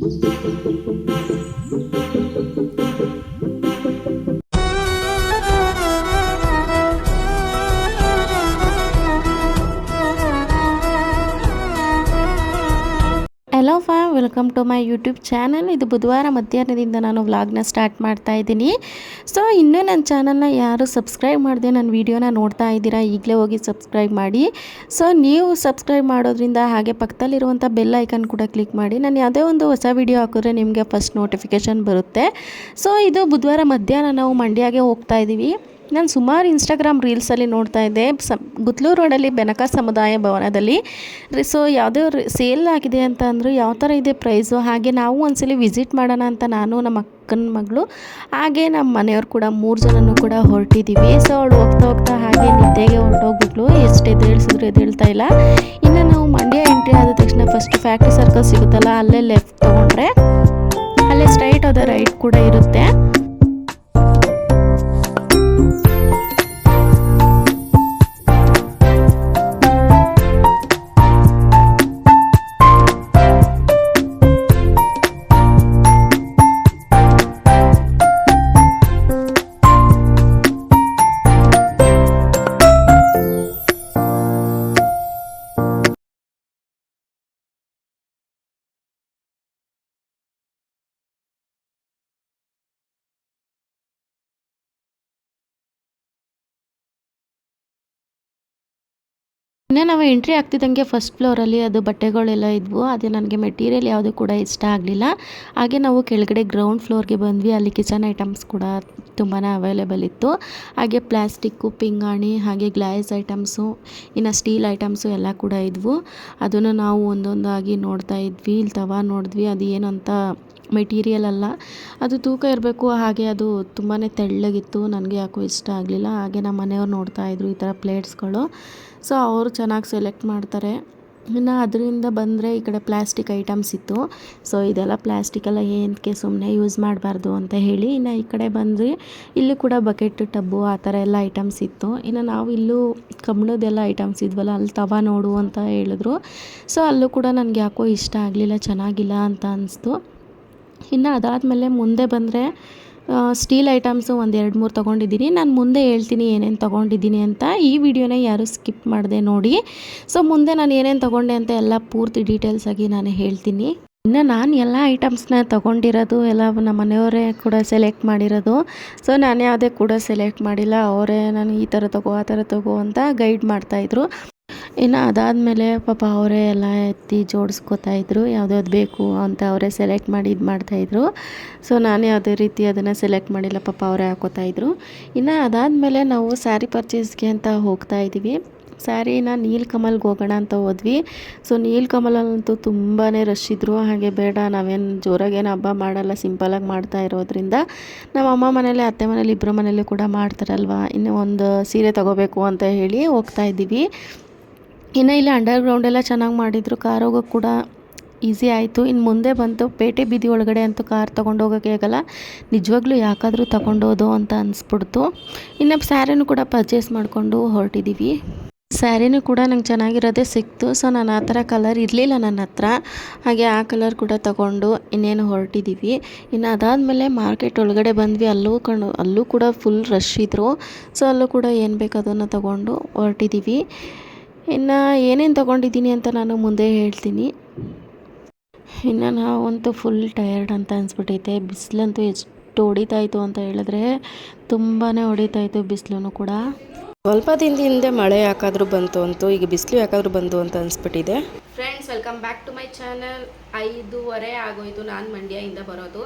Música fam welcome to my YouTube channel. ಇದು ಬುಧವಾರ ಮಧ್ಯಾಹ್ನದಿಂದ ನಾನು ವ್ಲಾಗ್ನ ಸ್ಟಾರ್ಟ್ ಮಾಡ್ತಾ ಇದ್ದೀನಿ. ಸೊ ಇನ್ನೂ ನನ್ನ ಚಾನಲ್ನ ಯಾರು ಸಬ್ಸ್ಕ್ರೈಬ್ ಮಾಡಿದೆ ನನ್ನ ವೀಡಿಯೋನ ನೋಡ್ತಾ ಇದ್ದೀರಾ, ಈಗಲೇ ಹೋಗಿ ಸಬ್ಸ್ಕ್ರೈಬ್ ಮಾಡಿ. ಸೊ ನೀವು ಸಬ್ಸ್ಕ್ರೈಬ್ ಮಾಡೋದ್ರಿಂದ ಹಾಗೆ ಪಕ್ಕದಲ್ಲಿರುವಂಥ ಬೆಲ್ ಐಕನ್ ಕೂಡ ಕ್ಲಿಕ್ ಮಾಡಿ. ನಾನು ಯಾವುದೇ ಒಂದು ಹೊಸ ವೀಡಿಯೋ ಹಾಕಿದ್ರೆ ನಿಮಗೆ ಫಸ್ಟ್ ನೋಟಿಫಿಕೇಷನ್ ಬರುತ್ತೆ. ಸೊ ಇದು ಬುಧವಾರ ಮಧ್ಯಾಹ್ನ ನಾವು ಮಂಡ್ಯಗೆ ಹೋಗ್ತಾ ಇದ್ದೀವಿ. ನಾನು ಸುಮಾರು ಇನ್ಸ್ಟಾಗ್ರಾಮ್ ರೀಲ್ಸಲ್ಲಿ ನೋಡ್ತಾ ಇದ್ದೆ. ಸ ಗುತ್ಲೂರು ರೋಡಲ್ಲಿ ಬೆನಕ ಸಮುದಾಯ ಭವನದಲ್ಲಿ. ಸೊ ಯಾವುದೋ ಸೇಲ್ ಆಗಿದೆ ಅಂತ ಅಂದರು ಯಾವ ಥರ ಇದೆ ಪ್ರೈಸು ಹಾಗೆ ನಾವು ಒಂದ್ಸಲಿ ವಿಸಿಟ್ ಮಾಡೋಣ ಅಂತ ನಾನು ನಮ್ಮ ಅಕ್ಕನ ಮಗಳು, ಹಾಗೆ ನಮ್ಮ ಮನೆಯವ್ರು ಕೂಡ ಮೂರು ಜನನೂ ಕೂಡ ಹೊರಟಿದ್ದೀವಿ ಸೊ ಅವಳು ಹೋಗ್ತಾ ಹೋಗ್ತಾ ಹಾಗೆ ನಿದ್ದೆಗೆ ಹೊರಟೋಗ್ಬಿಟ್ಲು ಎಷ್ಟು ಎದ್ದೇಳಿಸಿದ್ರು ಎದ್ದೇಳ್ತಾ ಇಲ್ಲ. ಇನ್ನು ನಾವು ಮಂಡ್ಯ ಎಂಟ್ರಿ ಆದ ತಕ್ಷಣ ಫಸ್ಟ್ ಫ್ಯಾಕ್ಟ್ರಿ ಸರ್ಕಲ್ ಸಿಗುತ್ತಲ್ಲ, ಅಲ್ಲೇ ಲೆಫ್ಟ್ ತೊಗೊಂಡ್ರೆ, ಅಲ್ಲೇ ಸ್ಟ್ರೈಟ್ ಹೋದ ರೈಟ್ ಕೂಡ ಇರುತ್ತೆ. ಇನ್ನು ನಾವು ಎಂಟ್ರಿ ಆಗ್ತಿದ್ದಂಗೆ ಫಸ್ಟ್ ಫ್ಲೋರಲ್ಲಿ ಅದು ಬಟ್ಟೆಗಳೆಲ್ಲ ಇದ್ವು. ಅದೇ ನನಗೆ ಮೆಟೀರಿಯಲ್ ಯಾವುದು ಕೂಡ ಇಷ್ಟ ಆಗಲಿಲ್ಲ. ಹಾಗೆ ನಾವು ಕೆಳಗಡೆ ಗ್ರೌಂಡ್ ಫ್ಲೋರ್ಗೆ ಬಂದ್ವಿ. ಅಲ್ಲಿ ಕಿಚನ್ ಐಟಮ್ಸ್ ಕೂಡ ತುಂಬಾ ಅವೈಲೇಬಲ್ ಇತ್ತು. ಹಾಗೆ ಪ್ಲಾಸ್ಟಿಕ್ಕು ಪಿಂಗಾಣಿ, ಹಾಗೆ ಗ್ಲಾಸ್ ಐಟಮ್ಸು ಇನ್ನು ಸ್ಟೀಲ್ ಐಟಮ್ಸು ಎಲ್ಲ ಕೂಡ ಇದ್ವು. ಅದನ್ನು ನಾವು ಒಂದೊಂದಾಗಿ ನೋಡ್ತಾ ಇದ್ವಿ. ಇಲ್ಲಿ ತವ ನೋಡಿದ್ವಿ. ಅದು ಏನಂತ ಮೆಟೀರಿಯಲ್ ಅಲ್ಲ. ಅದು ತೂಕ ಇರಬೇಕು. ಹಾಗೆ ಅದು ತುಂಬಾ ತೆಳ್ಳಗಿತ್ತು. ನನಗೆ ಯಾಕೋ ಇಷ್ಟ ಆಗಲಿಲ್ಲ. ಹಾಗೆ ನಮ್ಮ ಮನೆಯವ್ರು ನೋಡ್ತಾ ಇದ್ರು ಈ ಥರ ಪ್ಲೇಟ್ಸ್ಗಳು ಸೊ ಅವರು ಚೆನ್ನಾಗಿ ಸೆಲೆಕ್ಟ್ ಮಾಡ್ತಾರೆ. ಇನ್ನು ಅದರಿಂದ ಬಂದರೆ ಈ ಕಡೆ ಪ್ಲ್ಯಾಸ್ಟಿಕ್ ಐಟಮ್ಸ್ ಇತ್ತು. ಸೊ ಇದೆಲ್ಲ ಪ್ಲ್ಯಾಸ್ಟಿಕೆಲ್ಲ ಏನಕ್ಕೆ ಸುಮ್ಮನೆ ಯೂಸ್ ಮಾಡಬಾರ್ದು ಅಂತ ಹೇಳಿ ಇನ್ನು ಈ ಕಡೆ ಬಂದರೆ ಇಲ್ಲಿ ಕೂಡ ಬಕೆಟ್ ಟಬ್ಬು ಆ ಥರ ಎಲ್ಲ ಐಟಮ್ಸ್ ಇತ್ತು. ಇನ್ನು ನಾವು ಇಲ್ಲೂ ಕಬ್ಬಿಣದೆಲ್ಲ ಐಟಮ್ಸ್ ಇದ್ವಲ್ಲ, ಅಲ್ಲಿ ತವ ನೋಡು ಅಂತ ಹೇಳಿದ್ರು. ಸೊ ಅಲ್ಲೂ ಕೂಡ ನನಗೆ ಯಾಕೋ ಇಷ್ಟ ಆಗಲಿಲ್ಲ, ಚೆನ್ನಾಗಿಲ್ಲ ಅಂತ ಅನಿಸ್ತು. ಇನ್ನು ಅದಾದಮೇಲೆ ಮುಂದೆ ಬಂದರೆ ಸ್ಟೀಲ್ ಐಟಮ್ಸು ಒಂದು ಎರಡು ಮೂರು ತೊಗೊಂಡಿದ್ದೀನಿ. ನಾನು ಮುಂದೆ ಹೇಳ್ತೀನಿ ಏನೇನು ತೊಗೊಂಡಿದ್ದೀನಿ ಅಂತ. ಈ ವಿಡಿಯೋನ ಯಾರು ಸ್ಕಿಪ್ ಮಾಡಿದೆ ನೋಡಿ. ಸೊ ಮುಂದೆ ನಾನು ಏನೇನು ತೊಗೊಂಡೆ ಅಂತ ಎಲ್ಲ ಪೂರ್ತಿ ಡೀಟೇಲ್ಸ್ ಆಗಿ ನಾನು ಹೇಳ್ತೀನಿ. ಇನ್ನು ನಾನು ಎಲ್ಲ ಐಟಮ್ಸ್ನ ತೊಗೊಂಡಿರೋದು ಎಲ್ಲ ನಮ್ಮ ಮನೆಯವರೇ ಕೂಡ ಸೆಲೆಕ್ಟ್ ಮಾಡಿರೋದು. ಸೊ ನಾನು ಯಾವುದೇ ಕೂಡ ಸೆಲೆಕ್ಟ್ ಮಾಡಿಲ್ಲ. ಅವರೇ ನಾನು ಈ ಥರ ತಗೋ, ಆ ಥರ ತಗೋ ಅಂತ ಗೈಡ್ ಮಾಡ್ತಾಯಿದ್ರು ಇನ್ನು ಅದಾದಮೇಲೆ ಪಾಪ ಅವರೇ ಎಲ್ಲ ಎತ್ತಿ ಜೋಡಿಸ್ಕೋತಾ ಇದ್ರು. ಯಾವ್ದ್ಯಾವ್ದು ಬೇಕು ಅಂತ ಅವರೇ ಸೆಲೆಕ್ಟ್ ಮಾಡಿ ಇದು ಮಾಡ್ತಾಯಿದ್ರು ಸೊ ನಾನು ಯಾವುದೇ ರೀತಿ ಅದನ್ನು ಸೆಲೆಕ್ಟ್ ಮಾಡಿಲ್ಲ, ಪಾಪ ಅವರೇ ಹಾಕೋತಾ ಇದ್ರು. ಇನ್ನು ಅದಾದಮೇಲೆ ನಾವು ಸ್ಯಾರಿ ಪರ್ಚೇಸ್ಗೆ ಅಂತ ಹೋಗ್ತಾ ಇದ್ದೀವಿ. ಸ್ಯಾರಿನ ನೀಲ್ಕಮಲ್ಗೆ ಹೋಗೋಣ ಅಂತ ಹೋದ್ವಿ. ಸೊ ನೀಲ್ಕಮಲಲ್ಲಂತೂ ತುಂಬಾ ರಶ್ ಇದ್ದರು ಹಾಗೆ ಬೇಡ, ನಾವೇನು ಜೋರಾಗೇನು ಹಬ್ಬ ಮಾಡಲ್ಲ ಸಿಂಪಲಾಗಿ ಮಾಡ್ತಾ ಇರೋದ್ರಿಂದ. ನಮ್ಮ ಅಮ್ಮ ಮನೇಲಿ, ಅತ್ತೆ ಮನೇಲಿ ಇಬ್ಬರ ಮನೇಲಿ ಕೂಡ ಮಾಡ್ತಾರಲ್ವ? ಇನ್ನು ಒಂದು ಸೀರೆ ತಗೋಬೇಕು ಅಂತ ಹೇಳಿ ಹೋಗ್ತಾ ಇದ್ದೀವಿ. ಇನ್ನು ಇಲ್ಲಿ ಅಂಡರ್ ಗ್ರೌಂಡ್ ಎಲ್ಲ ಚೆನ್ನಾಗಿ ಮಾಡಿದರು. ಕಾರ್ ಹೋಗೋಕ್ಕೆ ಕೂಡ ಈಸಿ ಆಯಿತು. ಇನ್ನು ಮುಂದೆ ಬಂತು ಪೇಟೆ ಬೀದಿ ಒಳಗಡೆ ಅಂತೂ ಕಾರ್ ತೊಗೊಂಡು ಹೋಗೋಕ್ಕೆ ಆಗಲ್ಲ. ನಿಜವಾಗ್ಲೂ ಯಾಕಾದರೂ ತಗೊಂಡೋದು ಅಂತ ಅನಿಸ್ಬಿಡ್ತು. ಇನ್ನು ಸ್ಯಾರಿನೂ ಕೂಡ ಪರ್ಚೇಸ್ ಮಾಡಿಕೊಂಡು ಹೊರಟಿದ್ದೀವಿ ಸ್ಯಾರಿನೂ ಕೂಡ ನಂಗೆ ಚೆನ್ನಾಗಿರೋದೇ ಸಿಕ್ತು. ಸೊ ನಾನು ಆ ಥರ ಕಲರ್ ಇರಲಿಲ್ಲ ನನ್ನ ಹತ್ರ. ಹಾಗೆ ಆ ಕಲರ್ ಕೂಡ ತಗೊಂಡು ಇನ್ನೇನು ಹೊರಟಿದ್ದೀವಿ ಇನ್ನು ಅದಾದಮೇಲೆ ಮಾರ್ಕೆಟ್ ಒಳಗಡೆ ಬಂದ್ವಿ. ಅಲ್ಲೂ ಕಣ್ಣು ಅಲ್ಲೂ ಕೂಡ ಫುಲ್ ರಶ್ ಇದ್ದರು ಸೊ ಅಲ್ಲೂ ಕೂಡ ಏನು ಬೇಕು ಅದನ್ನು ತಗೊಂಡು ಹೊರಟಿದ್ದೀವಿ ಇನ್ನು ಏನೇನು ತೊಗೊಂಡಿದ್ದೀನಿ ಅಂತ ನಾನು ಮುಂದೆ ಹೇಳ್ತೀನಿ. ಇನ್ನು ನಾವಂತೂ ಫುಲ್ ಟಯರ್ಡ್ ಅಂತ ಅನಿಸ್ಬಿಟ್ಟೈತೆ ಬಿಸಿಲಂತೂ ಎಷ್ಟು ಹೊಡಿತಾಯಿತ್ತು ಅಂತ ಹೇಳಿದ್ರೆ ತುಂಬಾ ಹೊಡಿತಾಯಿತ್ತು ಬಿಸಿಲು ಕೂಡ. ಸ್ವಲ್ಪ ದಿನದ ಹಿಂದೆ ಮಳೆ ಯಾಕಾದರೂ ಬಂತು ಅಂತ, ಈಗ ಬಿಸಿಲು ಯಾಕಾದರೂ ಬಂತು ಅಂತ ಅನ್ಸ್ಬಿಟ್ಟಿದೆ. Friends welcome back to my channel ಐದೂವರೆ ಆಗೋಯ್ತು ನಾನು ಮಂಡ್ಯದಿಂದ ಬರೋದು.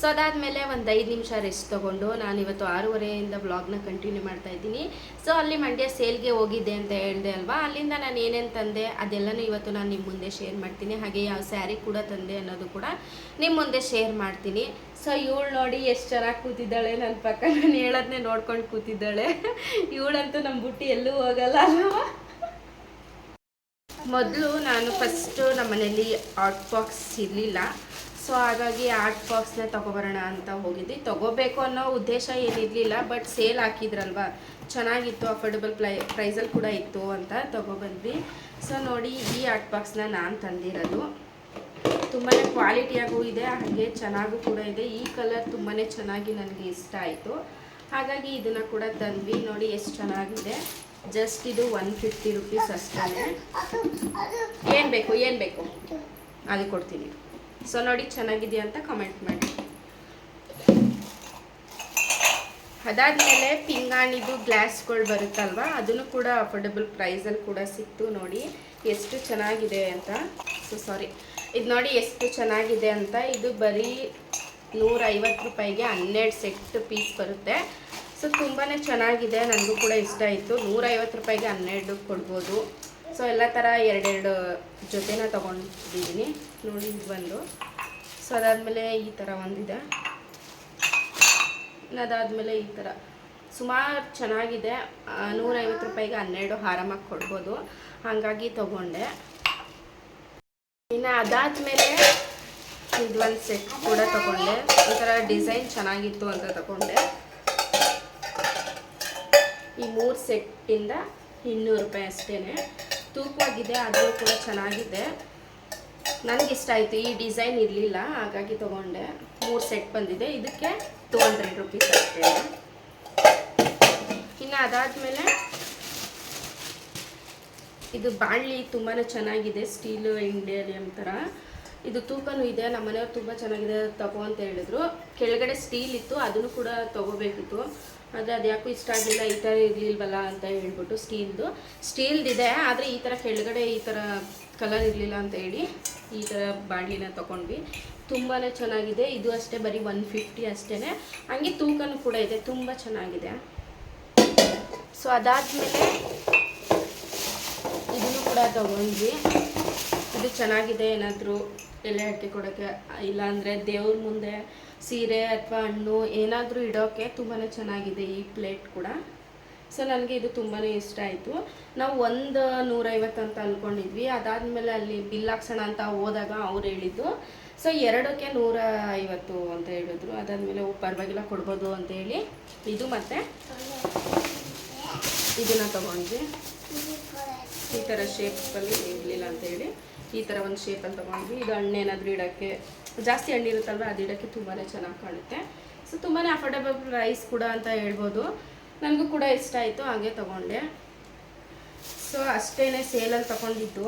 ಸೊ ಅದಾದಮೇಲೆ ಒಂದು ಐದು ನಿಮಿಷ ರೆಸ್ಟ್ ತೊಗೊಂಡು ನಾನು ಇವತ್ತು ಆರೂವರೆಯಿಂದ ವ್ಲಾಗ್ನ ಕಂಟಿನ್ಯೂ ಮಾಡ್ತಾ ಇದ್ದೀನಿ. ಸೊ ಅಲ್ಲಿ ಮಂಡ್ಯ ಸೇಲ್ಗೆ ಹೋಗಿದ್ದೆ ಅಂತ ಹೇಳಿದೆ ಅಲ್ವಾ? ಅಲ್ಲಿಂದ ನಾನು ಏನೇನು ತಂದೆ, ಅದೆಲ್ಲನೂ ಇವತ್ತು ನಾನು ನಿಮ್ಮ ಮುಂದೆ ಶೇರ್ ಮಾಡ್ತೀನಿ. ಹಾಗೆ ಯಾವ ಸ್ಯಾರಿ ಕೂಡ ತಂದೆ ಅನ್ನೋದು ಕೂಡ ನಿಮ್ಮ ಮುಂದೆ ಶೇರ್ ಮಾಡ್ತೀನಿ. ಸೊ ಇವಳು ನೋಡಿ ಎಷ್ಟು ಚೆನ್ನಾಗಿ ಕೂತಿದ್ದಾಳೆ ನನ್ನ ಪಕ್ಕ ನಾನು ಹೇಳೋದನ್ನೇ ನೋಡ್ಕೊಂಡು ಕೂತಿದ್ದಾಳೆ. ಇವಳಂತೂ ನಮ್ಮ ಬುಟ್ಟಿ ಎಲ್ಲೂ ಹೋಗಲ್ಲ ಅಲ್ವಾ? ಮೊದಲು ನಾನು ಫಸ್ಟು ನಮ್ಮ ಮನೇಲಿ ಆರ್ಟ್ ಬಾಕ್ಸ್ ಇರಲಿಲ್ಲ. ಸೊ ಹಾಗಾಗಿ ಆರ್ಟ್ ಬಾಕ್ಸ್ನ ತೊಗೊಬರೋಣ ಅಂತ ಹೋಗಿದ್ವಿ ತೊಗೋಬೇಕು ಅನ್ನೋ ಉದ್ದೇಶ ಏನಿರಲಿಲ್ಲ, ಬಟ್ ಸೇಲ್ ಹಾಕಿದ್ರಲ್ವ. ಚೆನ್ನಾಗಿತ್ತು, ಅಫೋರ್ಡಬಲ್ ಪ್ರೈ ಪ್ರೈಸಲ್ಲಿ ಕೂಡ ಇತ್ತು ಅಂತ ತೊಗೊಬಂದ್ವಿ. ಸೊ ನೋಡಿ ಈ ಆರ್ಟ್ ಬಾಕ್ಸ್ನ ನಾನು ತಂದಿರೋದು. ತುಂಬಾ ಕ್ವಾಲಿಟಿಯಾಗೂ ಇದೆ, ಹಾಗೆ ಚೆನ್ನಾಗೂ ಕೂಡ ಇದೆ. ಈ ಕಲರ್ ತುಂಬಾ ಚೆನ್ನಾಗಿ ನನಗೆ ಇಷ್ಟ ಆಯಿತು. ಹಾಗಾಗಿ ಇದನ್ನು ಕೂಡ ತಂದ್ವಿ. ನೋಡಿ ಎಷ್ಟು ಚೆನ್ನಾಗಿದೆ. ಜಸ್ಟ್ ಇದು ಒನ್ ಫಿಫ್ಟಿ ರುಪೀಸ್ ಅಷ್ಟೇ ಏನು ಬೇಕು ಏನು ಬೇಕು? ಅದು ಕೊಡ್ತೀನಿ. ಸೊ ನೋಡಿ ಚೆನ್ನಾಗಿದೆಯಾ ಅಂತ ಕಮೆಂಟ್ ಮಾಡಿ. ಅದಾದಮೇಲೆ ಪಿಂಗಾಣಿದು ಗ್ಲಾಸ್ಗಳು ಬರುತ್ತಲ್ವ? ಅದನ್ನು ಕೂಡ ಅಫೋರ್ಡೆಬಲ್ ಪ್ರೈಸಲ್ಲಿ ಕೂಡ ಸಿಕ್ತು ನೋಡಿ. ಎಷ್ಟು ಚೆನ್ನಾಗಿದೆ ಅಂತ. ಸೊ ಸಾರಿ ಇದು ನೋಡಿ ಎಷ್ಟು ಚೆನ್ನಾಗಿದೆ ಅಂತ. ಇದು ಬರೀ ನೂರೈವತ್ತು ರೂಪಾಯಿಗೆ ಹನ್ನೆರಡು ಸೆಟ್ ಪೀಸ್ ಬರುತ್ತೆ. ಸೊ ತುಂಬಾ ಚೆನ್ನಾಗಿದೆ. ನನಗೂ ಕೂಡ ಇಷ್ಟ ಆಯಿತು. ನೂರೈವತ್ತು ರೂಪಾಯಿಗೆ ಹನ್ನೆರಡು ಕೊಡ್ಬೋದು. ಸೊ, ಎಲ್ಲ ಥರ ಎರಡೆರಡು ಜೊತೆನ ತೊಗೊಂಡಿದ್ದೀನಿ. ನೋಡಿ, ಇದು ಬಂದು. ಸೊ, ಅದಾದಮೇಲೆ ಈ ಥರ ಒಂದಿದೆ. ಅದಾದಮೇಲೆ ಈ ಥರ. ಸುಮಾರು ಚೆನ್ನಾಗಿದೆ. ನೂರೈವತ್ತು ರೂಪಾಯಿಗೆ ಹನ್ನೆರಡು ಆರಾಮಾಗಿ ಕೊಡ್ಬೋದು. ಹಾಗಾಗಿ ತೊಗೊಂಡೆ. ಇನ್ನು ಅದಾದಮೇಲೆ ಇದು ಒಂದು ಸೆಟ್ ಕೂಡ ತಗೊಂಡೆ. ಒಂಥರ ಡಿಸೈನ್ ಚೆನ್ನಾಗಿತ್ತು ಅಂತ ತಗೊಂಡೆ. ಈ ಮೂರು ಸೆಟ್ಟಿಂದ ಇನ್ನೂರು ರೂಪಾಯಿ ಅಷ್ಟೇ ತೂಕವಾಗಿದೆ ಅದು ಕೂಡ ಚೆನ್ನಾಗಿದೆ. ನನಗೆ ಇಷ್ಟ ಆಯಿತು. ಈ ಡಿಸೈನ್ ಇರಲಿಲ್ಲ, ಹಾಗಾಗಿ ತೊಗೊಂಡೆ. ಮೂರು ಸೆಟ್ ಬಂದಿದೆ. ಇದಕ್ಕೆ ಟೂ ಹಂಡ್ರೆಡ್ ರುಪೀಸ್ ಅಷ್ಟೇ ಇನ್ನು ಅದಾದಮೇಲೆ ಇದು ಬಾಣಲಿ ತುಂಬಾ ಚೆನ್ನಾಗಿದೆ, ಸ್ಟೀಲ್ ಇಂಡಿಯಲಿಯಂ ಅಂತರ ಇದು ತೂಕನೂ ಇದೆ, ನಮ್ಮ ಮನೆಯವ್ರು ತುಂಬ ಚೆನ್ನಾಗಿದೆ, ತಗೋ ಅಂತ ಹೇಳಿದ್ರು. ಕೆಳಗಡೆ ಸ್ಟೀಲ್ ಇತ್ತು, ಅದನ್ನು ಕೂಡ ತಗೋಬೇಕಿತ್ತು. ಆದರೆ ಅದು ಇಷ್ಟ ಆಗಲಿಲ್ಲ ಈ ಥರ ಇರಲಿಲ್ವಲ್ಲ ಅಂತ ಹೇಳ್ಬಿಟ್ಟು ಸ್ಟೀಲ್ದು. ಸ್ಟೀಲ್ದಿದೆ ಆದರೆ ಈ ಥರ ಕೆಳಗಡೆ ಈ ಥರ ಕಲರ್ ಇರಲಿಲ್ಲ ಅಂತ ಹೇಳಿ ಈ ಥರ ಬಾಣಲಿನ ತೊಗೊಂಡ್ವಿ. ತುಂಬಾ ಚೆನ್ನಾಗಿದೆ, ಇದು ಅಷ್ಟೇ, ಬರೀ ಒನ್ ಫಿಫ್ಟಿ ಅಷ್ಟೇ ಹಂಗೆ ತೂಕನೂ ಕೂಡ ಇದೆ, ತುಂಬ ಚೆನ್ನಾಗಿದೆ. ಸೊ ಅದಾದಮೇಲೆ ಕೂಡ ತಗೊಂಡ್ವಿ. ಇದು ಚೆನ್ನಾಗಿದೆ, ಏನಾದರೂ ಎಲೆ ಅಡಿಕೆ ಕೊಡೋಕ್ಕೆ ಇಲ್ಲಾಂದರೆ ದೇವ್ರ ಮುಂದೆ ಸೀರೆ ಅಥವಾ ಹಣ್ಣು ಏನಾದರೂ ಇಡೋಕ್ಕೆ ತುಂಬಾ ಚೆನ್ನಾಗಿದೆ ಈ ಪ್ಲೇಟ್ ಕೂಡ. ಸೊ ನನಗೆ ಇದು ತುಂಬಾ ಇಷ್ಟ ಆಯಿತು. ನಾವು ಒಂದು ನೂರೈವತ್ತು ಅಂತ ಅಂದ್ಕೊಂಡಿದ್ವಿ ಅದಾದಮೇಲೆ ಅಲ್ಲಿ ಬಿಲ್ ಹಾಕ್ಸೋಣ ಅಂತ ಹೋದಾಗ ಅವ್ರು ಹೇಳಿದ್ದು. ಸೊ ಎರಡಕ್ಕೆ ನೂರ ಐವತ್ತು ಅಂತ ಹೇಳಿದ್ರು. ಅದಾದಮೇಲೆ ಪರವಾಗಿಲ್ಲ, ಕೊಡ್ಬೋದು ಅಂತ ಹೇಳಿ. ಇದು ಮತ್ತು? ಇದನ್ನು ತೊಗೊಂಡ್ವಿ. ಈ ಥರ ಶೇಪಲ್ಲಿ ಇರಲಿಲ್ಲ ಅಂತ ಹೇಳಿ ಈ ಥರ ಒಂದು ಶೇಪಲ್ಲಿ ತೊಗೊಂಡ್ವಿ. ಇದು ಹಣ್ಣು ಏನಾದರೂ ಇಡೋಕ್ಕೆ ಜಾಸ್ತಿ ಹಣ್ಣು ಇರುತ್ತಲ್ವ, ಅದು ಇಡೋಕ್ಕೆ ತುಂಬಾ ಚೆನ್ನಾಗಿ ಕಾಣುತ್ತೆ. ಸೊ ತುಂಬಾ ಅಫೋರ್ಡಬಲ್ ಪ್ರೈಸ್ ಕೂಡ ಅಂತ ಹೇಳ್ಬೋದು. ನನಗೂ ಕೂಡ ಇಷ್ಟ ಆಯಿತು, ಹಾಗೆ ತೊಗೊಂಡೆ. ಸೊ ಅಷ್ಟೇ ಸೇಲಲ್ಲಿ ತೊಗೊಂಡಿದ್ದು.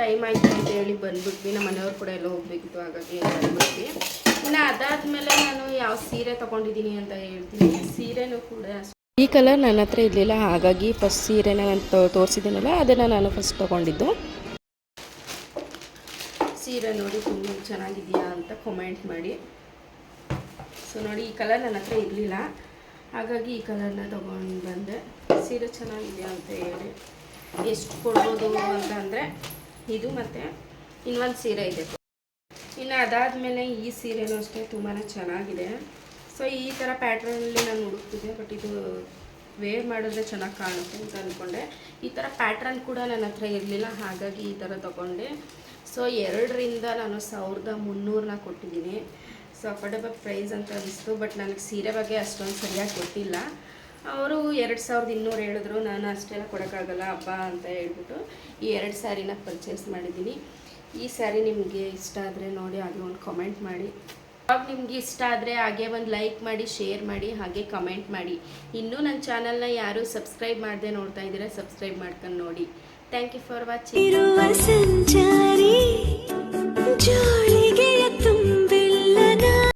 ಟೈಮ್ ಆಯಿತು ಅಂತ ಹೇಳಿ ಬಂದ್ಬಿಟ್ವಿ. ನಮ್ಮ ಮನೆಯವ್ರು ಕೂಡ ಎಲ್ಲ ಹೋಗ್ಬೇಕಿತ್ತು, ಹಾಗಾಗಿ ಬಂದ್ಬಿಟ್ವಿ. ಇನ್ನು ಅದಾದಮೇಲೆ ನಾನು ಯಾವ ಸೀರೆ ತೊಗೊಂಡಿದ್ದೀನಿ ಅಂತ ಹೇಳ್ತೀನಿ. ಸೀರೆನೂ ಕೂಡ ಈ ಕಲರ್ ನನ್ನ ಹತ್ರ ಇರಲಿಲ್ಲ, ಹಾಗಾಗಿ ಫಸ್ಟ್ ಸೀರೆನ ನಾನು ತೋರಿಸಿದ್ದೀನಲ್ಲ ಅದನ್ನು ನಾನು ಫಸ್ಟ್ ತೊಗೊಂಡಿದ್ದು. ಸೀರೆ ನೋಡಿ ತುಂಬ ಚೆನ್ನಾಗಿದೆಯಾ ಅಂತ ಕಮೆಂಟ್ ಮಾಡಿ. ಸೊ ನೋಡಿ ಈ ಕಲರ್ ನನ್ನ ಹತ್ರ ಇರಲಿಲ್ಲ, ಹಾಗಾಗಿ ಈ ಕಲರ್ನ ತೊಗೊಂಡು ಬಂದೆ. ಸೀರೆ ಚೆನ್ನಾಗಿದೆಯಾ ಅಂತ ಹೇಳಿ. ಎಷ್ಟು ಕೊಡ್ಬೋದು ಅಂತ ಅಂದರೆ, ಇದು ಮತ್ತು ಇನ್ನೊಂದು ಸೀರೆ ಇದೆ. ಇನ್ನು ಅದಾದಮೇಲೆ ಈ ಸೀರೆನೂ ಅಷ್ಟೇ ತುಂಬಾ ಚೆನ್ನಾಗಿದೆ. ಸೊ ಈ ಥರ ಪ್ಯಾಟ್ರನಲ್ಲಿ ನಾನು ಹುಡುಕ್ತಿದ್ದೆ ಬಟ್ ಇದು ವೇರ್ ಮಾಡಿದ್ರೆ ಚೆನ್ನಾಗಿ ಕಾಣುತ್ತೆ ಅಂತ ಅಂದ್ಕೊಂಡೆ ಈ ಥರ ಪ್ಯಾಟ್ರನ್ ಕೂಡ ನನ್ನ ಹತ್ರ ಇರಲಿಲ್ಲ, ಹಾಗಾಗಿ ಈ ಥರ ತೊಗೊಂಡೆ. ಸೊ ಎರಡರಿಂದ ನಾನು ಸಾವಿರದ ಮುನ್ನೂರನ್ನ ಕೊಟ್ಟಿದ್ದೀನಿ. ಸೊ ಅಫೋರ್ಡೆಬಲ್ ಪ್ರೈಸ್ ಅಂತ ಅನಿಸ್ತು ಬಟ್ ನನಗೆ ಸೀರೆ ಬಗ್ಗೆ ಅಷ್ಟೊಂದು ಸರಿಯಾಗಿ ಗೊತ್ತಿಲ್ಲ. ಅವರು ಎರಡು ಸಾವಿರದ ಇನ್ನೂರು ಹೇಳಿದ್ರು, ನಾನು ಅಷ್ಟೆಲ್ಲ ಕೊಡೋಕ್ಕಾಗಲ್ಲ ಹಬ್ಬ ಅಂತ ಹೇಳ್ಬಿಟ್ಟು ಈ ಎರಡು ಸ್ಯಾರಿನ ಪರ್ಚೇಸ್ ಮಾಡಿದ್ದೀನಿ. ಈ ಸ್ಯಾರಿ ನಿಮಗೆ ಇಷ್ಟ ಆದರೆ ನೋಡಿ ಅದು ಒಂದು ಕಮೆಂಟ್ ಮಾಡಿ. ಅವಾಗ ನಿಮ್ಗೆ ಇಷ್ಟ ಆದರೆ ಹಾಗೆ ಒಂದು ಲೈಕ್ ಮಾಡಿ ಶೇರ್ ಮಾಡಿ, ಹಾಗೆ ಕಮೆಂಟ್ ಮಾಡಿ. ಇನ್ನೂ ನನ್ನ ಚಾನಲ್ನ ಯಾರೂ ಸಬ್ಸ್ಕ್ರೈಬ್ ಮಾಡದೆ ನೋಡ್ತಾ ಇದ್ದೀರಾ ಸಬ್ಸ್ಕ್ರೈಬ್ ಮಾಡ್ಕೊಂಡು ನೋಡಿ. Thank you for watching